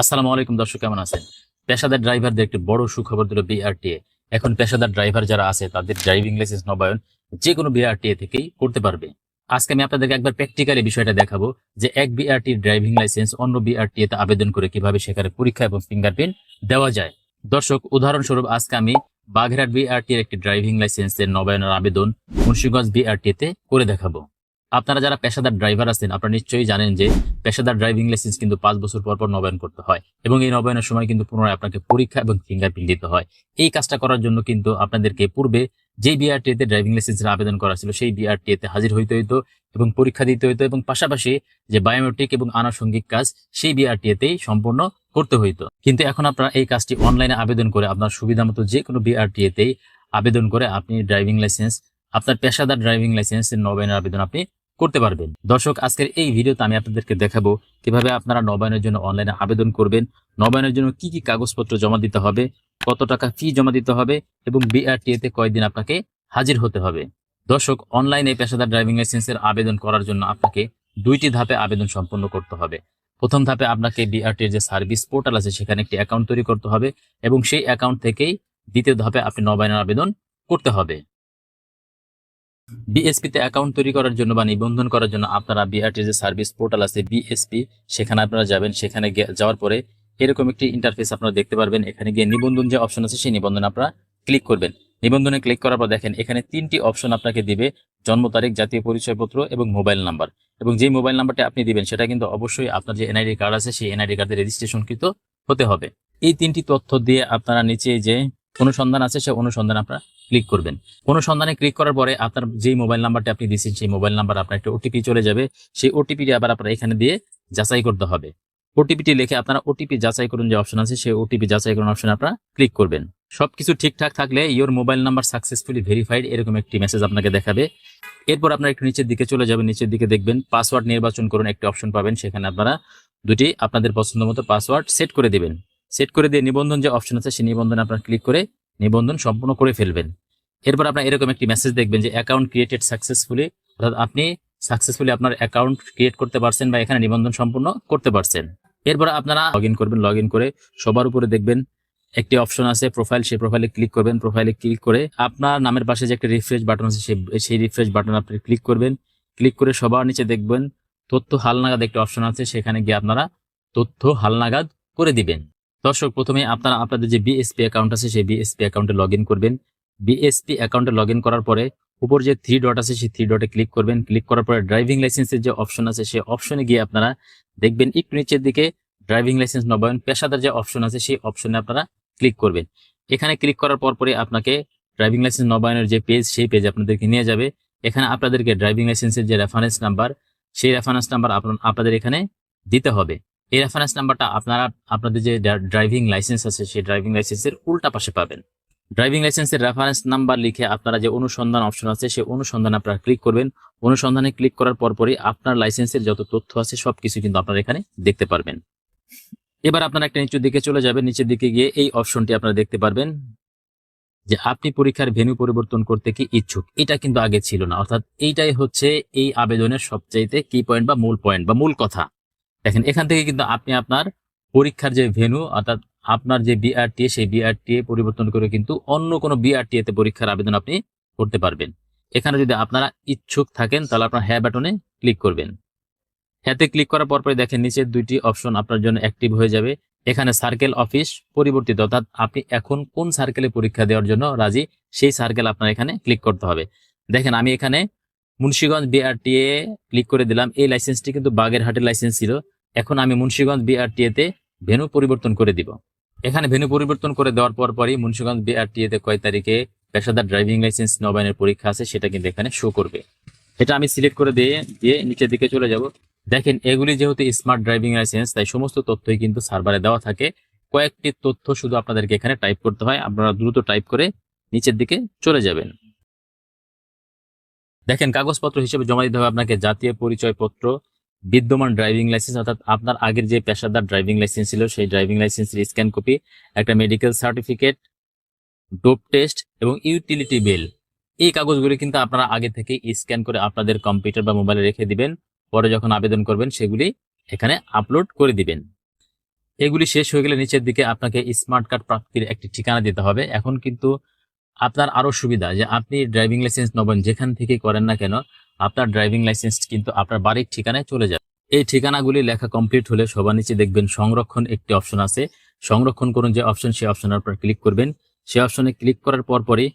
আসসালামু আলাইকুম দর্শক, কেমন আছেন? পেশাদার ড্রাইভারদের একটি বড় সুখবর দিল বিআরটিএ এখন পেশাদার ড্রাইভার যারা আছে, তাদের ড্রাইভিং লাইসেন্স নবায়ন যে কোনো বিআরটিএ থেকেই করতে পারবে। আজকে আমি আপনাদেরকে একবার প্র্যাকটিক্যালি বিষয়টা দেখাবো যে এক বিআরটি ড্রাইভিং লাইসেন্স অন্য বিআরটিএ তে আবেদন করে কীভাবে সেখানে পরীক্ষা এবং ফিঙ্গারপ্রিন্ট দেওয়া যায়। দর্শক, উদাহরণস্বরূপ আজকে আমি বাগেরহাট বিআরটি এর একটি ড্রাইভিং লাইসেন্সের নবায়নের আবেদন মুন্সিগঞ্জ বিআরটিএ তে করে দেখাবো। আপনারা যারা পেশাদার ড্রাইভার আছেন, আপনারা নিশ্চয়ই জানেন যে পেশাদার ড্রাইভিং লাইসেন্স কিন্তু পাঁচ বছর পর পর নবায়ন করতে হয় এবং এই নবায়নের সময় কিন্তু পুনরায় আপনাকে পরীক্ষা এবং ফিঙ্গারপ্রিন্ট দিতে হয়। এই কাজটা করার জন্য কিন্তু আপনাদেরকে পূর্বে যেই বিআরটি তে ড্রাইভিং লাইসেন্সের আবেদন করা ছিল, সেই বিআরটি তে হাজির হইতে হইতো এবং পরীক্ষা দিতে হইতো এবং পাশাপাশি যে বায়োমেট্রিক এবং আনুষঙ্গিক কাজ, সেই বিআরটি তেই সম্পূর্ণ করতে হইতো। কিন্তু এখন আপনারা এই কাজটি অনলাইনে আবেদন করে আপনার সুবিধা মতো যে কোনো বিআরটি তেই আবেদন করে আপনি ড্রাইভিং লাইসেন্স আপনার পেশাদার ড্রাইভিং লাইসেন্সের নবায়নের আবেদন আপনি করতে পারবেন। দর্শক, আজকের এই ভিডিওতে আমি আপনাদেরকে দেখাবো কীভাবে আপনারা নবায়নের জন্য অনলাইনে আবেদন করবেন, নবায়নের জন্য কি কি কাগজপত্র জমা দিতে হবে, কত টাকা ফি জমা দিতে হবে এবং বিআরটিএ তে কয়দিন আপনাকে হাজির হতে হবে। দর্শক, অনলাইনে পেশাদার ড্রাইভিং লাইসেন্সের আবেদন করার জন্য আপনাকে দুইটি ধাপে আবেদন সম্পন্ন করতে হবে। প্রথম ধাপে আপনাকে বিআরটি এর যে সার্ভিস পোর্টাল আছে, সেখানে একটি অ্যাকাউন্ট তৈরি করতে হবে এবং সেই অ্যাকাউন্ট থেকেই দ্বিতীয় ধাপে আপনি নবায়নের আবেদন করতে হবে। বিএসপি তে অ্যাকাউন্ট তৈরি করার জন্য বা নিবন্ধন করার জন্য আপনারা বিআরটি যে সার্ভিস পোর্টাল আছে বিএসপি সেখানে আপনারা যাবেন। সেখানে যাওয়ার পরে এরকম একটি ইন্টারফেস আপনারা দেখতে পারবেন। এখানে গিয়ে নিবন্ধন যে অপশন আছে, সেই নিবন্ধন আপনারা ক্লিক করবেন। নিবন্ধনে ক্লিক করার পর দেখেন, এখানে তিনটি অপশন আপনাকে দিবে, জন্ম তারিখ, জাতীয় পরিচয়পত্র এবং মোবাইল নাম্বার এবং যে মোবাইল নাম্বারটা আপনি দিবেন, সেটা কিন্তু অবশ্যই আপনার যে এনআইডি কার্ড আছে, সেই এনআইডি কার্ডে রেজিস্ট্রেশনকৃত হতে হবে। এই তিনটি তথ্য দিয়ে আপনারা নিচে যে অনুসন্ধান আছে, সেই অনুসন্ধান আপনারা ক্লিক করবেন। কোনো সন্ধানে ক্লিক করার পরে আপনার যেই মোবাইল নাম্বারটা আপনি দিচ্ছেন সেই মোবাইল নাম্বার আপনার একটা ওটিপি চলে যাবে। সেই ওটিপিটি আবার আপনার এখানে দিয়ে যাচাই করতে হবে। ওটিপিটি লিখে আপনারা ওটিপি যাচাই করুন যে অপশন আছে, সেই ওটিপি যাচাই করুন অপশন আপনারা ক্লিক করবেন। সবকিছু ঠিকঠাক থাকলে your mobile number successfully verified এরকম একটি মেসেজ আপনাকে দেখাবে। এরপর আপনার একটু নিচের দিকে চলে যাবেন, নিচের দিকে দেখবেন পাসওয়ার্ড নির্বাচন করুন, একটি অপশন পাবেন, সেখানে আপনারা দুটি আপনাদের পছন্দ মতো পাসওয়ার্ড সেট করে দিবেন। সেট করে দিয়ে নিবন্ধন যে অপশন আছে, সেই নিবন্ধন আপনারা ক্লিক করে নিবন্ধন সম্পূর্ণ করে ফেলবেন। এরপর আপনার এরকম একটি মেসেজ দেখবেন যে অ্যাকাউন্ট ক্রিয়েটেড সাকসেসফুলি অর্থাৎ আপনি সাকসেসফুলি আপনার অ্যাকাউন্ট ক্রিয়েট করতে পারছেন বা এখানে নিবন্ধন সম্পূর্ণ করতে পারছেন। এরপর আপনারা লগ ইন করবেন লগ করে সবার উপরে দেখবেন একটি অপশন আছে প্রোফাইল সেই প্রোফাইলে ক্লিক করবেন প্রোফাইলে ক্লিক করে আপনার নামের পাশে যে একটা রিফ্রেশ বাটন আছে সেই রিফ্রেশ বাটন আপনি ক্লিক করবেন। ক্লিক করে সবার নিচে দেখবেন, তথ্য হালনাগাদ একটি অপশন আছে, সেখানে গিয়ে আপনারা তথ্য হালনাগাদ করে দিবেন। দর্শক, প্রথমে আপনারা আপনাদের যে বিএসপি অ্যাকাউন্ট আছে, সেই বিএসপি অ্যাকাউন্টে লগ করবেন। বিএসপি অ্যাকাউন্টে লগ করার পরে উপর যে থ্রি ডট আছে, সেই থ্রি ডটে ক্লিক করবেন। ক্লিক করার পরে ড্রাইভিং লাইসেন্সের যে অপশন আছে, সেই অপশনে গিয়ে আপনারা দেখবেন একটু নিচের দিকে ড্রাইভিং লাইসেন্স নবায়ন পেশাদার যে অপশন আছে, সেই অপশনে আপনারা ক্লিক করবেন। এখানে ক্লিক করার পর পরে আপনাকে ড্রাইভিং লাইসেন্স নবায়নের যে পেজ সেই পেজ আপনাদেরকে নিয়ে যাবে। এখানে আপনাদেরকে ড্রাইভিং লাইসেন্সের যে রেফারেন্স নাম্বার সেই রেফারেন্স নাম্বার আপনাদের এখানে দিতে হবে। এই রেফারেন্স নাম্বারটা আপনারা, আপনাদের যে ড্রাইভিং লাইসেন্স আছে, সেই ড্রাইভিং লাইসেন্সের উল্টা পাশে পাবেন। ড্রাইভিং লাইসেন্সের রেফারেন্স নাম্বার লিখে আপনারা যে অনুসন্ধান অপশন আছে, সেই অনুসন্ধান আপনারা ক্লিক করবেন। অনুসন্ধানে ক্লিক করার পরপরই আপনার লাইসেন্সের যত তথ্য আছে, সবকিছু কিন্তু আপনারা এখানে দেখতে পারবেন। এবার আপনারা একটা নিচের দিকে চলে যাবেন। নিচের দিকে গিয়ে এই অপশনটি আপনারা দেখতে পারবেন যে আপনি পরীক্ষার ভেন্যু পরিবর্তন করতে কি ইচ্ছুক। এটা কিন্তু আগে ছিল না। অর্থাৎ এইটাই হচ্ছে এই আবেদনের সবচাইতে কি পয়েন্ট বা মূল পয়েন্ট বা মূল কথা। দেখেন, এখান থেকে কিন্তু আপনি আপনার পরীক্ষার যে ভেন্যু অর্থাৎ আপনার যে বিআরটি সেই বিআরটি পরিবর্তন করে কিন্তু অন্য কোনো বিআরটি তে পরীক্ষার আবেদন আপনি করতে পারবেন। এখানে যদি আপনারা ইচ্ছুক থাকেন, তাহলে আপনার হ্যাঁ বাটনে ক্লিক করবেন। হ্যাঁতে ক্লিক করার পর পরে দেখেন, নিচের দুইটি অপশন আপনার জন্য অ্যাক্টিভ হয়ে যাবে। এখানে সার্কেল অফিস পরিবর্তিত, অর্থাৎ আপনি এখন কোন সার্কেলে পরীক্ষা দেওয়ার জন্য রাজি, সেই সার্কেল আপনার এখানে ক্লিক করতে হবে। দেখেন, আমি এখানে মুন্সিগঞ্জ বিআরটিএ ক্লিক করে দিলাম। এই লাইসেন্সটি কিন্তু বাগেরহাটের লাইসেন্স ছিল। এখন আমি মুন্সিগঞ্জ বিআরটিএ তে ভেনু পরিবর্তন করে দিব। এখানে ভেনু পরিবর্তন করে দেওয়ার পর পরই মুন্সিগঞ্জ বিআরটিএ তে কয় তারিখে পেশাদার ড্রাইভিং লাইসেন্স নবায়নের পরীক্ষা আছে, সেটা কিন্তু এখানে শো করবে। এটা আমি সিলেক্ট করে দিয়ে দিয়ে নিচের দিকে চলে যাব। দেখেন, এগুলি যেহেতু স্মার্ট ড্রাইভিং লাইসেন্স তাই সমস্ত তথ্যই কিন্তু সার্ভারে দেওয়া থাকে। কয়েকটি তথ্য শুধু আপনাদেরকে এখানে টাইপ করতে হয়। আপনারা দ্রুত টাইপ করে নিচের দিকে চলে যাবেন। দেখেন, কাগজপত্র হিসেবে জমা দিতে হবে আপনাকে জাতীয় পরিচয়পত্র, বিদ্যমান ড্রাইভিং লাইসেন্স, অর্থাৎ আপনার আগের যে পেশাদার ড্রাইভিং লাইসেন্স ছিল, সেই ড্রাইভিং লাইসেন্সের স্ক্যান কপি, একটা মেডিকেল সার্টিফিকেট, ডোপ টেস্ট এবং ইউটিলিটি বিল। এই কাগজগুলি কিন্তু আপনারা আগে থেকে স্ক্যান করে আপনাদের কম্পিউটার বা মোবাইলে রেখে দিবেন। পরে যখন আবেদন করবেন, সেগুলি এখানে আপলোড করে দিবেন। এগুলি শেষ হয়ে গেলে নিচের দিকে আপনাকে স্মার্ট কার্ড প্রাপ্তির একটি ঠিকানা দিতে হবে। এখন কিন্তু আপনার আরও সুবিধা যে আপনি ড্রাইভিং লাইসেন্স নবেন, যেখান থেকে করেন না কেন, আপনার ড্রাইভিং লাইসেন্স কিন্তু আপনার বাড়ির ঠিকানায় চলে যাবে। এই ঠিকানাগুলি লেখা কমপ্লিট হলে সবার নিচে দেখবেন সংরক্ষণ একটি অপশন আছে। সংরক্ষণ করুন যে অপশন সেই অপশনের উপর ক্লিক করবেন। সেই অপশনে ক্লিক করার পর পরই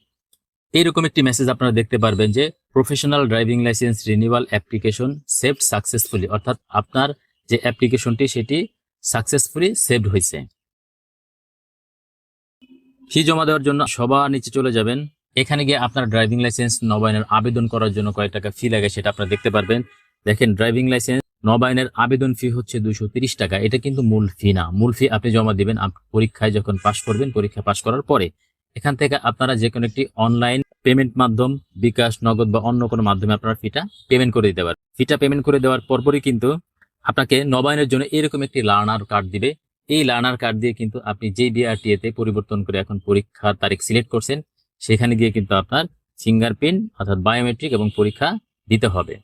এইরকম একটি মেসেজ আপনারা দেখতে পারবেন যে professional driving licence renewal application saved successfully অর্থাৎ আপনার যে অ্যাপ্লিকেশনটি সেটি সাকসেসফুলি সেভড হয়েছে। ফি জমা দেওয়ার জন্য সবার নিচে চলে যাবেন। এখানে গিয়ে আপনার ড্রাইভিং লাইসেন্স, নবায়নের আবেদন করার জন্য কয়েক টাকা ফি লাগে সেটা আপনারা দেখতে পারবেন। দেখেন, ড্রাইভিং লাইসেন্স, নবায়নের আবেদন ফি হচ্ছে তিরিশ টাকা। এটা কিন্তু মূল ফি না। মূল ফি আপনি জমা দিবেন পরীক্ষায় যখন পাশ করবেন, পরীক্ষা পাশ করার পরে। এখান থেকে আপনারা যে কোনো একটি অনলাইন পেমেন্ট মাধ্যম, বিকাশ, নগদ বা অন্য কোনো মাধ্যমে আপনারা ফিটা পেমেন্ট করে দিতে পারেন। ফিটা পেমেন্ট করে দেওয়ার পরপরই কিন্তু আপনাকে নবায়নের জন্য এরকম একটি লার্নার কার্ড দিবে। এই লার্নার কার্ড দিয়ে কিন্তু আপনি যে বিআরটিএ তে পরিবর্তন করে এখন পরীক্ষার তারিখ সিলেক্ট করছেন, সেখানে গিয়ে কিন্তু আপনার ফিঙ্গারপ্রিন্ট অর্থাৎ বায়োমেট্রিক এবং পরীক্ষা দিতে হবে।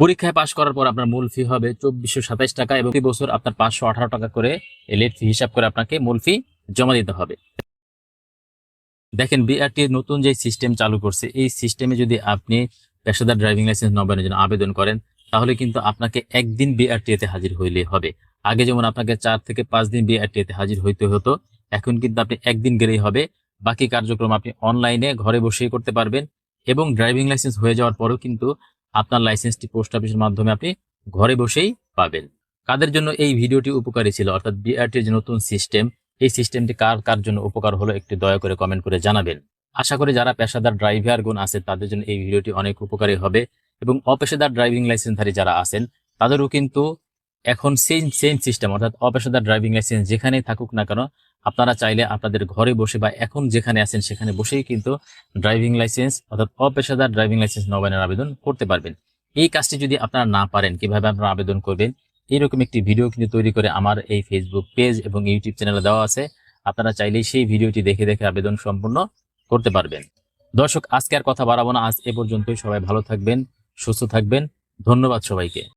পরীক্ষায় পাশ করার পর আপনার মূল ফি হবে চব্বিশশো সাতাইশ টাকা এবং প্রতি বছর আপনার পাঁচশো আঠারো টাকা করে লেট ফি হিসাব করে আপনাকে মূল ফি জমা দিতে হবে। দেখেন বিআরটি নতুন যে সিস্টেম চালু করছে, এই সিস্টেমে যদি আপনি পেশাদার ড্রাইভিং লাইসেন্স নবায়নের জন্য আবেদন করেন, তাহলে কিন্তু আপনাকে একদিন বিআরটিএ তে হাজির হইলে হবে। আগে যেমন আপনাকে চার থেকে পাঁচ দিন বিআরটিএ তে হাজির হইতে হতো, এখন কিন্তু আপনি একদিন গেলেই হবে। বাকি কার্যক্রম আপনি অনলাইনে ঘরে বসেই করতে পারবেন এবং ড্রাইভিং লাইসেন্স হয়ে যাওয়ার পরেও কিন্তু আপনার লাইসেন্সটি পোস্ট অফিসের মাধ্যমে আপনি ঘরে বসেই পাবেন। কাদের জন্য এই ভিডিওটি উপকারী ছিল? অর্থাৎ বিআরটির যে নতুন সিস্টেম এই সিস্টেমটি কার কার জন্য উপকার হলো একটু দয়া করে কমেন্ট করে জানাবেন। আশা করি যারা পেশাদার ড্রাইভার গুণ আছে, তাদের জন্য এই ভিডিওটি অনেক উপকারী হবে এবং অপেশাদার ড্রাইভিং লাইসেন্সধারী যারা আছেন, তাদেরও কিন্তু এখন সেম সেম সিস্টেম অর্থাৎ অপেশাদার ড্রাইভিং লাইসেন্স যেখানেই থাকুক না কেন, আপনারা চাইলে আপনাদের ঘরে বসে বা এখন যেখানে আছেন সেখানে বসেই কিন্তু ড্রাইভিং লাইসেন্স অর্থাৎ অপেশাদার ড্রাইভিং লাইসেন্স নবায়নের আবেদন করতে পারবেন। এই কাজটি যদি আপনারা না পারেন, কীভাবে আপনারা আবেদন করবেন এইরকম একটি ভিডিও কিন্তু তৈরি করে আমার এই ফেসবুক পেজ এবং ইউটিউব চ্যানেলে দেওয়া আছে। আপনারা চাইলেই সেই ভিডিওটি দেখে দেখে আবেদন সম্পূর্ণ করতে পারবেন। দর্শক, আজকে আর কথা বাড়াবো না। আজ এ পর্যন্তই। সবাই ভালো থাকবেন, সুস্থ থাকবেন। ধন্যবাদ সবাইকে।